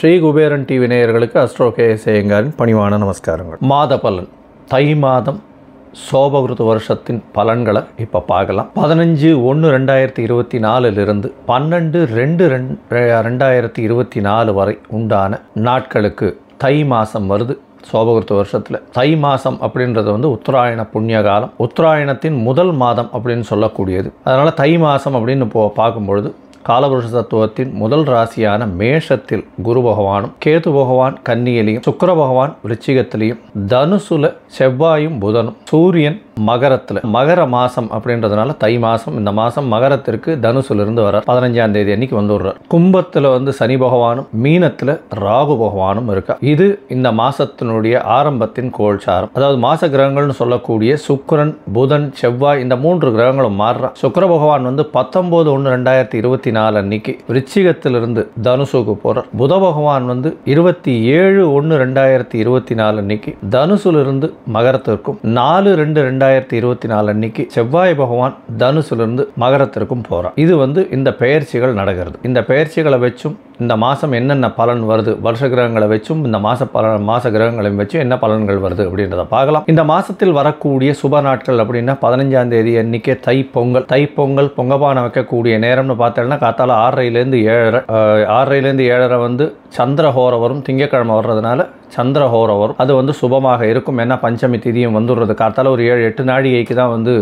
Sri Kuberan TV நேயர்களுக்கு astro KS பணிவான நமஸ்காரங்கள். மாத பலன் தை மாதம் சோபகிருத வருஷத்தின் பலன்களை இப்போ பார்க்கலாம். பதினஞ்சு ஒன்று ரெண்டாயிரத்தி இருபத்தி நாலுலேருந்து பன்னெண்டு ரெண்டு ரெண் ரெண்டாயிரத்தி இருபத்தி நாலு வரை உண்டான நாட்களுக்கு தை மாதம் வருது சோபகிருத்த வருஷத்தில். தை மாதம் அப்படின்றது வந்து உத்தராயண புண்ணிய காலம். உத்தராயணத்தின் முதல் மாதம் அப்படின்னு சொல்லக்கூடியது. அதனால் தை மாதம் அப்படின்னு போ பார்க்கும்பொழுது காலபுருஷ தத்துவத்தின் முதல் ராசியான மேஷத்தில் குரு பகவானும் கேது பகவான் கன்னியிலையும் சுக்கர பகவான் விருச்சிகத்திலையும் தனுசுல செவ்வாயும் புதனும் சூரியன் மகரத்தில். மகர மாதம் அப்படின்றதுனால தை மாதம் இந்த மாதம் மகரத்திற்கு தனுசுலிருந்து வர பதினஞ்சாம் தேதி அன்னைக்கு வந்து விடுறார். கும்பத்தில் வந்து சனி பகவானும் மீனத்தில் ராகு பகவானும் இருக்கா. இது இந்த மாதத்தினுடைய ஆரம்பத்தின் கோல்சாரம். அதாவது மாச கிரகங்கள்னு சொல்லக்கூடிய சுக்கரன் புதன் செவ்வாய் இந்த மூன்று கிரகங்களும் மாறுறா சுக்கர பகவான் வந்து பத்தொன்பது ஒன்று ரெண்டாயிரத்தி இருபத்தி நாலு அன்னைக்கு ரிச்சிகத்திலிருந்து தனுசுக்கு போகிறார் புத பகவான் வந்து இருபத்தி ஏழு ஒன்று ரெண்டாயிரத்தி இருபத்தி நாலு அன்னைக்கு தனுசுலிருந்து மகரத்திற்கும் நாலு ரெண்டு ரெண்டாயிரத்தி இருபத்தி நாலு அன்னைக்கு செவ்வாய் பகவான் தனுசுலேருந்து மகரத்திற்கும் போகிறான் இது வந்து இந்த பெயர்ச்சிகள் நடக்கிறது. இந்த பெயர்ச்சிகளை வச்சும் இந்த மாதம் என்னென்ன பலன் வருது? வருஷ கிரகங்களை வச்சும் இந்த மாச பல மாச கிரகங்களையும் வச்சு என்ன பலன்கள் வருது அப்படின்றத பார்க்கலாம். இந்த மாசத்தில் வரக்கூடிய சுப நாட்கள் அப்படின்னா பதினஞ்சாம் தேதி அன்னைக்கே தை பொங்கல் தை பொங்கல் பொங்கபானை வைக்கக்கூடிய நேரம்னு பார்த்தோம்னா காத்தால ஆறரைலேருந்து ஏழரை ஆறரைலேருந்து ஏழரை வந்து சந்திரஹோரம் வரும். திங்கக்கிழமை வர்றதுனால சந்திரஹோரம் வரும். அது வந்து சுபமாக இருக்கும். ஏன்னா பஞ்சமி திதியும் வந்துடுறது. காத்தால ஒரு ஏழு எட்டு நாழிகைக்கு தான் வந்து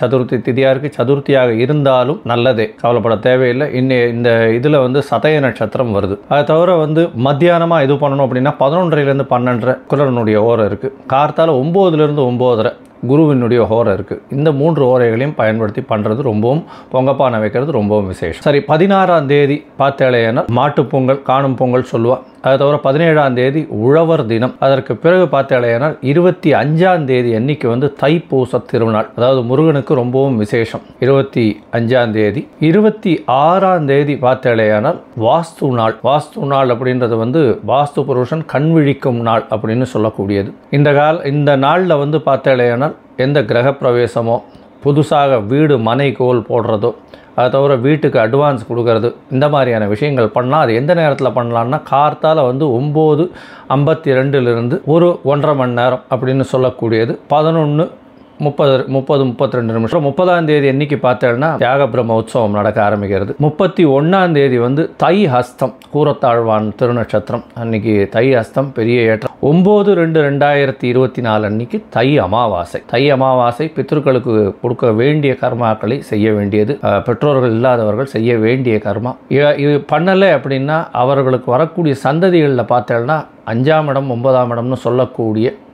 சதுர்த்தி திதியாக இருக்குது சதுர்த்தியாக இருந்தாலும் நல்லதே. கவலைப்பட தேவையில்லை. இன்னி இந்த இதில் வந்து சதய நட்சத்திரம் வருது. அதை தவிர வந்து மத்தியானமாக இது பண்ணணும் அப்படின்னா பதினொன்றரைலேருந்து பன்னெண்டரை குரலனுடைய ஓரம் இருக்குது கார்த்தால ஒம்போதுலேருந்து ஒம்போதரை. குருவினுடைய ஹோரை இருக்குது இந்த மூன்று ஓரைகளையும் பயன்படுத்தி பண்ணுறது ரொம்பவும் பொங்கப்பானை வைக்கிறது ரொம்பவும் விசேஷம். சரி பதினாறாம் தேதி பார்த்தேலையான மாட்டுப் பொங்கல் காணும் பொங்கல் சொல்லுவாள் அதை தவிர பதினேழாம் தேதி உழவர் தினம். அதற்கு பிறகு பார்த்தேலையானால் இருபத்தி அஞ்சாம் தேதி அன்னைக்கு வந்து தைப்பூச திருநாள். அதாவது முருகனுக்கு ரொம்பவும் விசேஷம். இருபத்தி அஞ்சாம் தேதி. இருபத்தி ஆறாம் தேதி பார்த்தேலையானால் வாஸ்து நாள். வாஸ்து நாள் அப்படின்றது வந்து வாஸ்து புருஷன் கண் விழிக்கும் நாள் அப்படின்னு சொல்லக்கூடியது. இந்த கால இந்த நாளில் வந்து பார்த்தேலையானால் எந்த கிரக பிரவேசமோ புதுசாக வீடு மனை கோல் போடுறதோ அதை தவிர வீட்டுக்கு அட்வான்ஸ் கொடுக்கறது இந்த மாதிரியான விஷயங்கள் பண்ணால் அது எந்த நேரத்தில் பண்ணலான்னா கார்த்தால் வந்து ஒம்பது ஐம்பத்தி ரெண்டுலேருந்து ஒரு ஒன்றரை மணி நேரம் அப்படின்னு சொல்லக்கூடியது. பதினொன்று முப்பது முப்பது முப்பத்தி ரெண்டு நிமிஷம் முப்பதாம் தேதி என்னைக்கு பார்த்தேன்னா தியாக பிரம்ம உற்சவம் நடக்க ஆரம்பிக்கிறது. முப்பத்தி ஒன்றாம் தேதி வந்து தை ஹஸ்தம் கூரத்தாழ்வான் திருநட்சத்திரம். அன்னைக்கு தை ஹஸ்தம் பெரிய ஏற்றம். ஒம்பது ரெண்டு ரெண்டாயிரத்தி இருபத்தி நாலு அன்னைக்கு தை அமாவாசை. தை அமாவாசை பித்ருக்களுக்கு கொடுக்க வேண்டிய கர்மாக்களை செய்ய வேண்டியது. பெற்றோர்கள் இல்லாதவர்கள் செய்ய வேண்டிய கர்மா. இது பண்ணலை அப்படின்னா அவர்களுக்கு வரக்கூடிய சந்ததிகளில் பார்த்தேன்னா அஞ்சாம் இடம் ஒன்பதாம் இடம்னு சொல்லக்கூடிய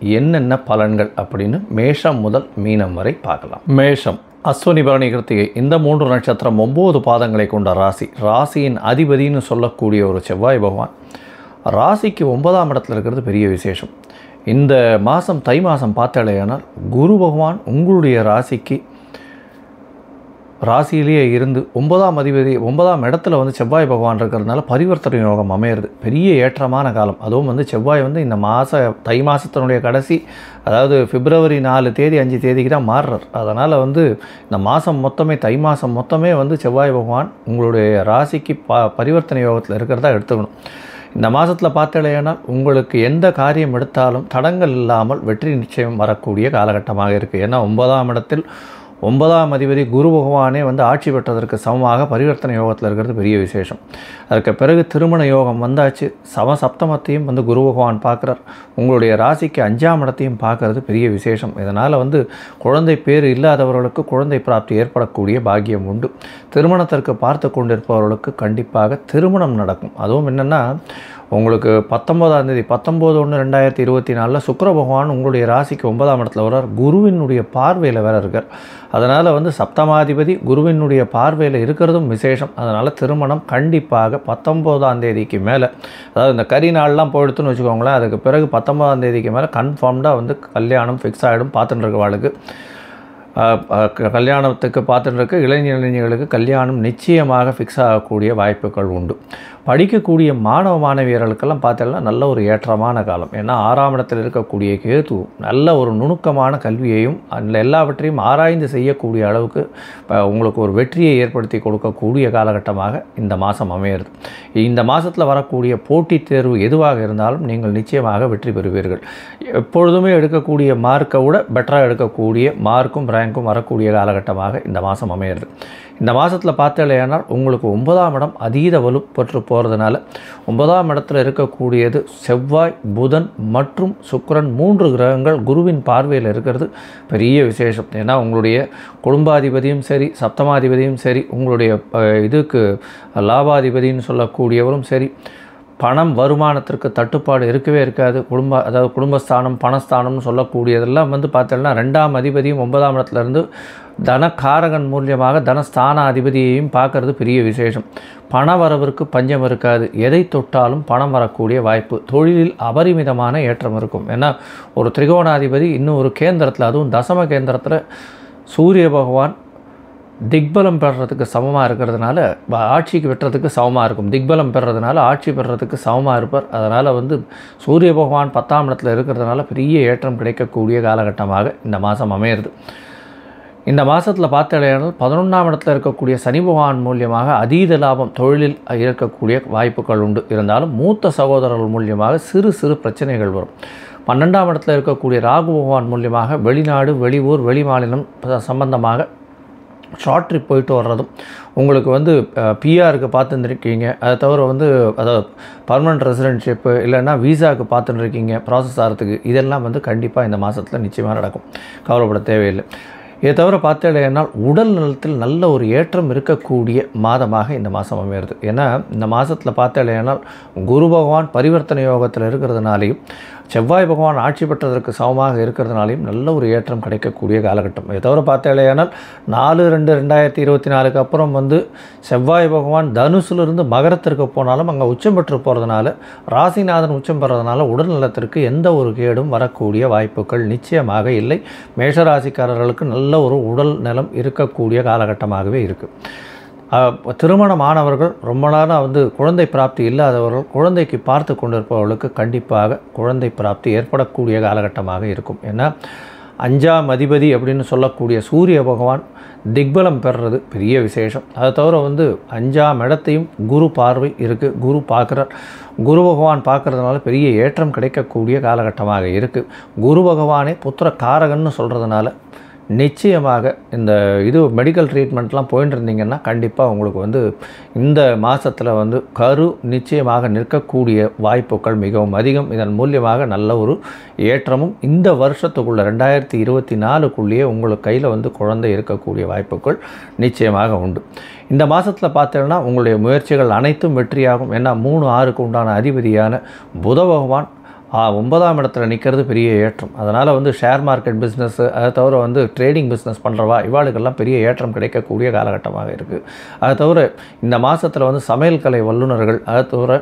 என்னென்ன பலன்கள் அப்படின்னு மேஷம் முதல் மீனம் வரை பார்க்கலாம். மேஷம் அஸ்வினி பரணி கிருத்திகை இந்த மூன்று நட்சத்திரம் ஒம்பது பாதங்களை கொண்ட ராசி. ராசியின் அதிபதின்னு சொல்லக்கூடிய ஒரு செவ்வாய் பகவான். ராசிக்கு ஒன்பதாம் இடத்துல இருக்கிறது பெரிய விசேஷம். இந்த மாதம் தை மாதம் பார்த்தாலேயானால் குரு பகவான் உங்களுடைய ராசிக்கு ராசியிலேயே இருந்து ஒன்பதாம் அதிபதி ஒன்பதாம் இடத்துல வந்து செவ்வாய் பகவான் இருக்கிறதுனால பரிவர்த்தனை யோகம் அமையிறது. பெரிய ஏற்றமான காலம். அதுவும் வந்து செவ்வாய் வந்து இந்த மாத தை மாதத்தினுடைய கடைசி அதாவது பிப்ரவரி நாலு தேதி அஞ்சு தேதிக்கு தான் மாறுறார். அதனால் வந்து இந்த மாதம் மொத்தமே தை மாதம் மொத்தமே வந்து செவ்வாய் பகவான் உங்களுடைய ராசிக்கு ப பரிவர்த்தனை யோகத்தில் இருக்கிறதா எடுத்துக்கணும். இந்த மாதத்தில் பார்த்தலையானால் உங்களுக்கு எந்த காரியம் எடுத்தாலும் தடங்கள் இல்லாமல் வெற்றி நிச்சயம் வரக்கூடிய காலகட்டமாக இருக்குது ஏன்னா ஒன்பதாம் இடத்தில் ஒன்பதாம் அதிபதி குரு பகவானே வந்து ஆட்சி பெற்றதற்கு சமமாக பரிவர்த்தனை யோகத்தில் இருக்கிறது பெரிய விசேஷம். அதற்கு பிறகு திருமண யோகம் வந்தாச்சு. சம சப்தமத்தையும் வந்து குரு பகவான் பார்க்குறார். உங்களுடைய ராசிக்கு அஞ்சாம் இடத்தையும் பார்க்கறது பெரிய விசேஷம். இதனால் வந்து குழந்தை பேர் இல்லாதவர்களுக்கு குழந்தை பிராப்தி ஏற்படக்கூடிய பாக்கியம் உண்டு. திருமணத்திற்கு பார்த்து கொண்டிருப்பவர்களுக்கு கண்டிப்பாக திருமணம் நடக்கும். அதுவும் என்னென்னா உங்களுக்கு பத்தொம்போதாம் தேதி பத்தொம்போது ஒன்று ரெண்டாயிரத்தி இருபத்தி நாலில் சுக்கர பகவான் உங்களுடைய ராசிக்கு ஒன்பதாம் இடத்துல வர்றார். குருவினுடைய பார்வையில் வேற இருக்கார். அதனால் வந்து சப்தமாதிபதி குருவினுடைய பார்வையில் இருக்கிறதும் விசேஷம். அதனால் திருமணம் கண்டிப்பாக பத்தொம்போதாம் தேதிக்கு மேலே. அதாவது இந்த கறி நாள்லாம் போயிடுத்துன்னு வச்சுக்கோங்களேன் அதுக்கு பிறகு பத்தொம்போதாம் தேதிக்கு மேலே கன்ஃபார்ம்டாக வந்து கல்யாணம் ஃபிக்ஸ் ஆகிடும் பார்த்துட்டு இருக்கவாளுக்கு கல்யாணத்துக்கு பார்த்துட்டு இருக்க இளைஞர் இளைஞர்களுக்கு கல்யாணம் நிச்சயமாக ஃபிக்ஸ் ஆகக்கூடிய வாய்ப்புகள் உண்டு. படிக்கக்கூடிய மாணவ மாணவியர்களுக்கெல்லாம் பார்த்தீங்கன்னா நல்ல ஒரு ஏற்றமான காலம். ஏன்னா ஆறாம் இடத்தில் இருக்கக்கூடிய கேது நல்ல ஒரு நுணுக்கமான கல்வியையும் அதில் எல்லாவற்றையும் ஆராய்ந்து செய்யக்கூடிய அளவுக்கு உங்களுக்கு ஒரு வெற்றியை ஏற்படுத்தி கொடுக்கக்கூடிய காலகட்டமாக இந்த மாதம் அமையிறது. இந்த மாதத்தில் வரக்கூடிய போட்டித் தேர்வு எதுவாக இருந்தாலும் நீங்கள் நிச்சயமாக வெற்றி பெறுவீர்கள். எப்பொழுதுமே எடுக்கக்கூடிய மார்க்கை விட பெட்டராக எடுக்கக்கூடிய மார்க்கும் ரேங்க்கும் வரக்கூடிய காலகட்டமாக இந்த மாதம் அமையிறது. இந்த மாதத்தில் பார்த்தலையானால் உங்களுக்கு ஒன்பதாம் இடம் அதீத வலுப்பற்று போகிறதுனால ஒன்பதாம் இடத்துல இருக்கக்கூடியது செவ்வாய் புதன் மற்றும் சுக்கிரன் மூன்று கிரகங்கள் குருவின் பார்வையில் இருக்கிறது பெரிய விசேஷம். ஏன்னா உங்களுடைய குடும்பாதிபதியும் சரி சப்தமாதிபதியும் சரி உங்களுடைய இதுக்கு லாபாதிபதின்னு சொல்லக்கூடியவரும் சரி பணம் வருமானத்திற்கு தட்டுப்பாடு இருக்கவே இருக்காது. குடும்ப அதாவது குடும்பஸ்தானம் பணஸ்தானம்னு சொல்லக்கூடியதெல்லாம் வந்து பார்த்தோம்னா ரெண்டாம் அதிபதியும் ஒன்பதாம் இடத்துலேருந்து தனக்காரகன் மூலியமாக தனஸ்தான அதிபதியையும் பார்க்கறது பெரிய விசேஷம். பண வரவிற்கு பஞ்சம் இருக்காது. எதை தொட்டாலும் பணம் வரக்கூடிய வாய்ப்பு. தொழிலில் அபரிமிதமான ஏற்றம் இருக்கும். ஏன்னா ஒரு திரிகோணாதிபதி இன்னும் ஒரு கேந்திரத்தில் அதுவும் தசம கேந்திரத்தில் சூரிய பகவான் திக்பலம் பெறுறதுக்கு சமமாக இருக்கிறதுனால ப- ஆட்சிக்கு வெட்டுறதுக்கு சமமாக இருக்கும். திக்பலம் பெறுறதுனால ஆட்சி பெறுறதுக்கு சமமாக இருப்பார். அதனால் வந்து சூரிய பகவான் பத்தாம் இடத்துல இருக்கிறதுனால பெரிய ஏற்றம் கிடைக்கக்கூடிய காலகட்டமாக இந்த மாதம் அமையிறது. இந்த மாதத்தில் பார்த்தடையானால் பதினொன்றாம் இடத்துல இருக்கக்கூடிய சனி பகவான் மூலியமாக அதீத லாபம் தொழிலில் இருக்கக்கூடிய வாய்ப்புகள் உண்டு. இருந்தாலும் மூத்த சகோதரர்கள் மூலியமாக சிறு சிறு பிரச்சனைகள் வரும். பன்னெண்டாம் இடத்துல இருக்கக்கூடிய ராகு பகவான் மூலியமாக வெளிநாடு வெளியூர் வெளிமாநிலம் சம்பந்தமாக ஷார்ட் ட்ரிப் போயிட்டு வர்றதும். உங்களுக்கு வந்து பிஆருக்கு பார்த்துருந்துருக்கீங்க. அதை தவிர வந்து அதாவது பர்மனண்ட் ரெசிடென்ட்ஷிப்பு இல்லைன்னா விசாவுக்கு பார்த்துட்டுருக்கீங்க ப்ராசஸ் ஆகிறதுக்கு இதெல்லாம் வந்து கண்டிப்பாக இந்த மாதத்தில் நிச்சயமாக நடக்கும். கவலைப்பட தேவையில்லை. இதை தவிர பார்த்தேனால் உடல் நலத்தில் நல்ல ஒரு ஏற்றம் இருக்கக்கூடிய மாதமாக இந்த மாதம் அமையிறது. ஏன்னா இந்த மாதத்தில் பார்த்தேனால் குரு பகவான் பரிவர்த்தனை யோகத்தில் இருக்கிறதுனாலையும் செவ்வாய் பகவான் ஆட்சி பெற்றதற்கு சமமாக இருக்கிறதுனாலையும் நல்ல ஒரு ஏற்றம் கிடைக்கக்கூடிய காலகட்டம். இதை தவிர பார்த்தேனால் நாலு ரெண்டு ரெண்டாயிரத்தி இருபத்தி நாலுக்கு அப்புறம் வந்து செவ்வாய் பகவான் தனுசுலேருந்து மகரத்திற்கு போனாலும் அங்கே உச்சம் பெற்று போகிறதுனால ராசிநாதன் உச்சம் பெறதுனால உடல் நலத்திற்கு எந்த ஒரு கேடும் வரக்கூடிய வாய்ப்புகள் நிச்சயமாக இல்லை. மேஷராசிக்காரர்களுக்கு நல்ல ஒரு உடல் நலம் இருக்கக்கூடிய காலகட்டமாகவே இருக்குது திருமணம் ஆனவர்கள் ரொம்ப நேரம் வந்து குழந்தை பிராப்தி இல்லாதவர்கள் குழந்தைக்கு பார்த்து கொண்டிருப்பவர்களுக்கு கண்டிப்பாக குழந்தை பிராப்தி ஏற்படக்கூடிய காலகட்டமாக இருக்கும். ஏன்னா அஞ்சாம் அதிபதி அப்படின்னு சொல்லக்கூடிய சூரிய பகவான் திக்பலம் பெறுறது பெரிய விசேஷம். அதை தவிர வந்து அஞ்சாம் இடத்தையும் குரு பார்வை இருக்குது குரு பார்க்குறார். குரு பகவான் பார்க்கறதுனால பெரிய ஏற்றம் கிடைக்கக்கூடிய காலகட்டமாக இருக்குது குரு பகவானே புத்திர காரகன்னு சொல்கிறதுனால நிச்சயமாக இந்த இது மெடிக்கல் ட்ரீட்மெண்ட்லாம் போயிட்டு இருந்தீங்கன்னா கண்டிப்பாக உங்களுக்கு வந்து இந்த மாதத்தில் வந்து கரு நிச்சயமாக நிற்கக்கூடிய வாய்ப்புகள் மிகவும் அதிகம். இதன் மூலியமாக நல்ல ஒரு ஏற்றமும் இந்த வருஷத்துக்குள்ள ரெண்டாயிரத்தி இருபத்தி நாலுக்குள்ளேயே உங்களுக்கு கையில் வந்து குழந்தை இருக்கக்கூடிய வாய்ப்புகள் நிச்சயமாக உண்டு. இந்த மாதத்தில் பார்த்தீங்கன்னா உங்களுடைய முயற்சிகள் அனைத்தும் வெற்றியாகும். ஏன்னா மூணு ஆறுக்கு உண்டான அதிபதியான புத பகவான் ஒன்பதாம் இடத்துல நிற்கிறது பெரிய ஏற்றம். அதனால் வந்து ஷேர் மார்க்கெட் பிஸ்னஸ்ஸு அதை தவிர வந்து ட்ரேடிங் பிஸ்னஸ் பண்ணுறவா இவாளுக்கெல்லாம் பெரிய ஏற்றம் கிடைக்கக்கூடிய காலகட்டமாக இருக்குது அதை தவிர இந்த மாதத்தில் வந்து சமையல் கலை வல்லுநர்கள் அதை தவிர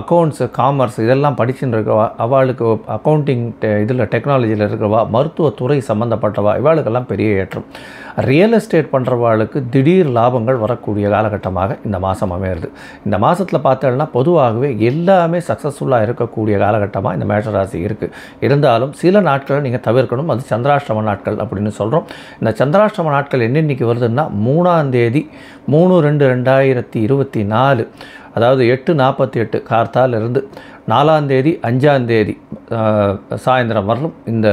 அக்கௌண்ட்ஸு காமர்ஸ் இதெல்லாம் படிச்சுட்டு இருக்கவா அவளுக்கு அக்கௌண்டிங் இதில் டெக்னாலஜியில் இருக்கிறவா மருத்துவத்துறை சம்மந்தப்பட்டவா இவாளுக்கெல்லாம் பெரிய ஏற்றம். ரியல் எஸ்டேட் பண்ணுறவாளுக்கு திடீர் லாபங்கள் வரக்கூடிய காலகட்டமாக இந்த மாதம் அமையிறது. இந்த மாதத்தில் பார்த்தோம்னா பொதுவாகவே எல்லாமே சக்ஸஸ்ஃபுல்லாக இருக்கக்கூடிய காலகட்டம் காலகட்டமாக இந்த மேஷராசி இருக்குது இருந்தாலும் சில நாட்களை நீங்கள் தவிர்க்கணும். அது சந்திராஷ்டிரம நாட்கள் அப்படின்னு சொல்கிறோம் இந்த சந்திராஷ்டம நாட்கள் என்னென்னைக்கு வருதுன்னா மூணாம் தேதி மூணு ரெண்டு ரெண்டாயிரத்தி இருபத்தி நாலு அதாவது எட்டு நாற்பத்தி எட்டு கார்த்தாலிருந்து நாலாந்தேதி அஞ்சாந்தேதி சாயந்தரம் வரலும் இந்த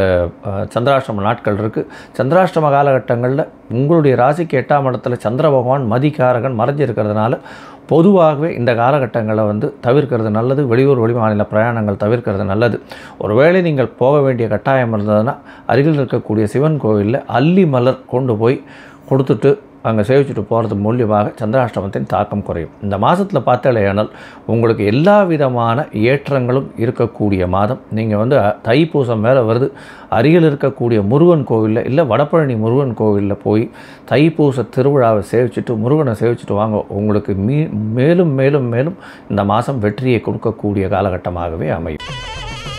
சந்திராஷ்டிரம சந்திராஷ்டம நாட்கள் இருக்குது சந்திராஷ்டம காலகட்டங்களில் உங்களுடைய ராசிக்கு எட்டாம் இடத்துல சந்திர பகவான் மதிகாரகன் மறைஞ்சிருக்கிறதுனால பொதுவாகவே இந்த காலகட்டங்களை வந்து தவிர்க்கிறது நல்லது. வெளியூர் வெளிமாநில பிரயாணங்கள் தவிர்க்கிறது நல்லது. ஒருவேளை நீங்கள் போக வேண்டிய கட்டாயம் இருந்ததுன்னா அருகில் இருக்கக்கூடிய சிவன் கோவிலில் அல்லி மலர் கொண்டு போய் கொடுத்துட்டு அங்கே சேவிச்சுட்டு போகிறது மூலியமாக சந்திராஷ்டமத்தின் தாக்கம் குறையும். இந்த மாதத்தில் பார்த்தாலேயானால் உங்களுக்கு எல்லா விதமான ஏற்றங்களும் இருக்கக்கூடிய மாதம். நீங்கள் வந்து தைப்பூசம் மேலே வருது. அருகில் இருக்கக்கூடிய முருகன் கோவிலில் இல்லை வடபழனி முருகன் கோவிலில் போய் தைப்பூச திருவிழாவை சேவிச்சுட்டு முருகனை சேவிச்சுட்டு வாங்க. உங்களுக்கு மீ மேலும் மேலும் மேலும் இந்த மாதம் வெற்றியை கொடுக்கக்கூடிய காலகட்டமாகவே அமையும்.